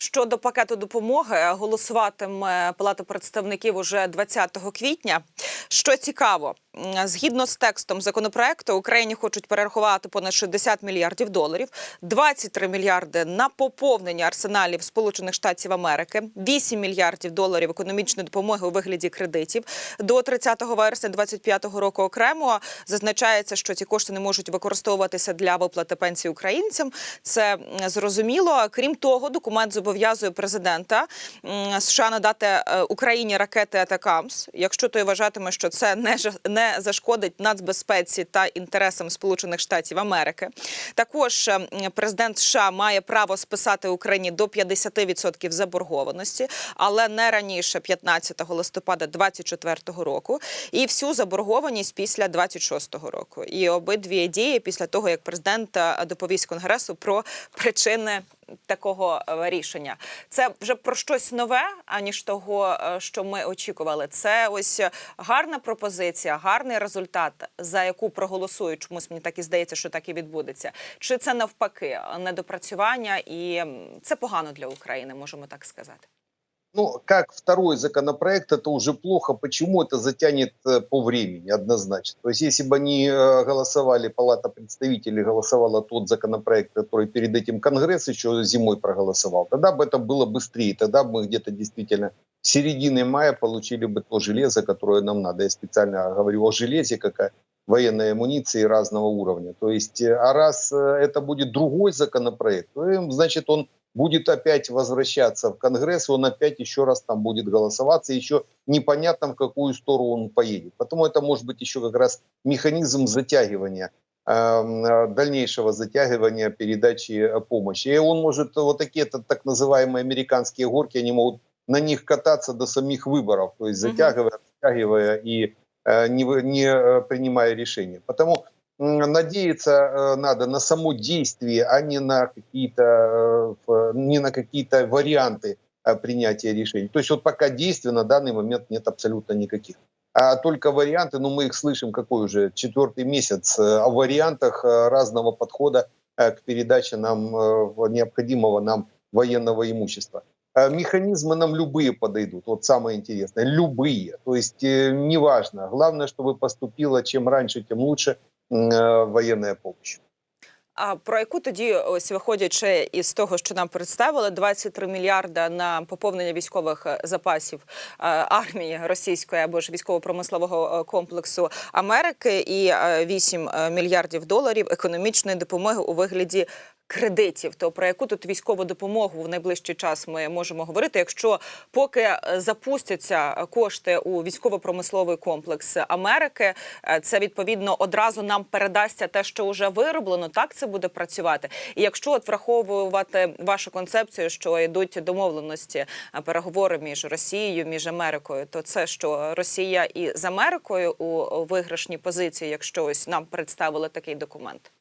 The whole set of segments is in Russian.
Щодо пакету допомоги голосуватиме Палата представників уже 20 квітня. Що цікаво, згідно з текстом законопроекту, Україні хочуть перерахувати понад 60 мільярдів доларів, 23 мільярди на поповнення арсеналів Сполучених Штатів Америки, 8 мільярдів доларів економічної допомоги у вигляді кредитів до 30 вересня 2025 року. Окремо зазначається, що ці кошти не можуть використовуватися для виплати пенсій українцям. Це зрозуміло. Крім того, документ зобов'язує президента США надати е, Україні ракети Атакамс, якщо той вважатиме, що це не не зашкодить нацбезпеці та інтересам Сполучених Штатів Америки. Також е, президент США має право списати Україні до 50% заборгованості, але не раніше 15 листопада 2024 року, і всю заборгованість після 26 року. І обидві дії після того, як президент е, доповість конгресу про причини. Такого е, рішення це вже про щось нове, аніж того, е, що ми очікували. Це ось е, гарна пропозиція, гарний результат, за яку проголосують. Чомусь мені так і здається, що так і відбудеться. Чи це навпаки недопрацювання, і це погано для України, можемо так сказати. Ну, как второй законопроект, это уже плохо. Почему это затянет э, по времени однозначно? То есть, если бы они э, голосовали, Палата представителей голосовала тот законопроект, который перед этим Конгресс еще зимой проголосовал, тогда бы это было быстрее. Тогда бы мы где-то действительно в середине мая получили бы то железо, которое нам надо. Я специально говорю о железе, как о военной амуниции разного уровня. То есть, э, а раз это будет другой законопроект, значит, он будет опять возвращаться в Конгресс, и он опять еще раз там будет голосоваться, еще непонятно, в какую сторону он поедет. Потому это может быть еще как раз механизм затягивания эм, э, дальнейшего затягивания передачи э, помощи. И он может, вот такие это так называемые американские горки, они могут на них кататься до самих выборов, то есть затягивая, затягивая и э, не, не принимая решения. Потому надеяться э, надо на само действие, а не на какие-то э, не на какие-то варианты э, принятия решений. То есть вот пока действий на данный момент нет абсолютно никаких. А только варианты, ну мы их слышим какой уже четвертый месяц о вариантах разного подхода к передаче нам необходимого нам военного имущества. Механизмы нам любые подойдут. Вот самое интересное, любые. То есть неважно. Главное, чтобы поступила чем раньше, тем лучше военная помощь. А про яку тоді, ось виходячи із того, що нам представили, 23 мільярда на поповнення військових е, запасів е, армії російської або ж військово-промислового е, комплексу Америки, і е, 8 е, мільярдів доларів економічної допомоги у вигляді. Кредитів, то про яку тут військову допомогу в найближчий час ми можемо говорити, якщо поки е, запустяться кошти у військово-промисловий комплекс Америки, е, це відповідно одразу нам передасться те, що вже вироблено. Так це буде працювати. І якщо от враховувати вашу концепцію, що йдуть домовленості е, переговори між Росією, між Америкою, то це що Росія і з Америкою у виграшній позиції, якщо ось нам представили такий документ.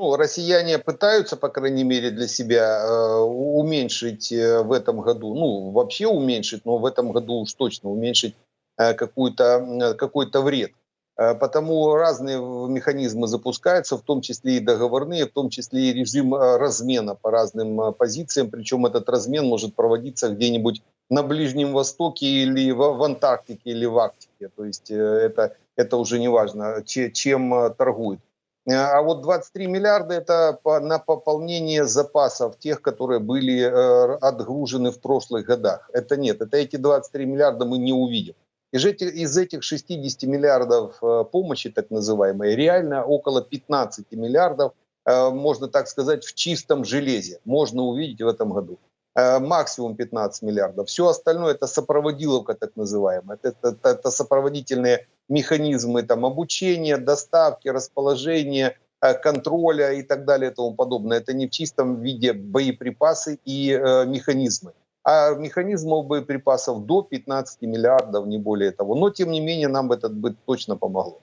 Ну, россияне пытаются, по крайней мере, для себя э, уменьшить э, в этом году, ну, вообще уменьшить, но в этом году уж точно уменьшить э, какую-то, какой-то вред. Э, Потому разные механизмы запускаются, в том числе и договорные, в том числе и режим э, размена по разным э, позициям. Причем этот размен может проводиться где-нибудь на Ближнем Востоке или в, Антарктике или в Арктике. То есть это, это уже не важно, че- чем торгуют. Э, А вот 23 миллиарда это на пополнение запасов тех, которые были э, отгружены в прошлых годах. Это нет, это эти 23 миллиарда мы не увидим. Из этих, из этих 60 миллиардов э, помощи, так называемой, реально около 15 миллиардов, можно так сказать, в чистом железе можно увидеть в этом году. Э, Максимум 15 миллиардов. Все остальное это сопроводиловка, так называемая. Это, это- это сопроводительные механизмы там, обучения, доставки, расположения, э, контроля и так далее и тому подобное. Это не в чистом виде боеприпасы и э, механизмы. А механизмов боеприпасов до 15 миллиардов, не более того. Но, тем не менее, нам это бы точно помогло.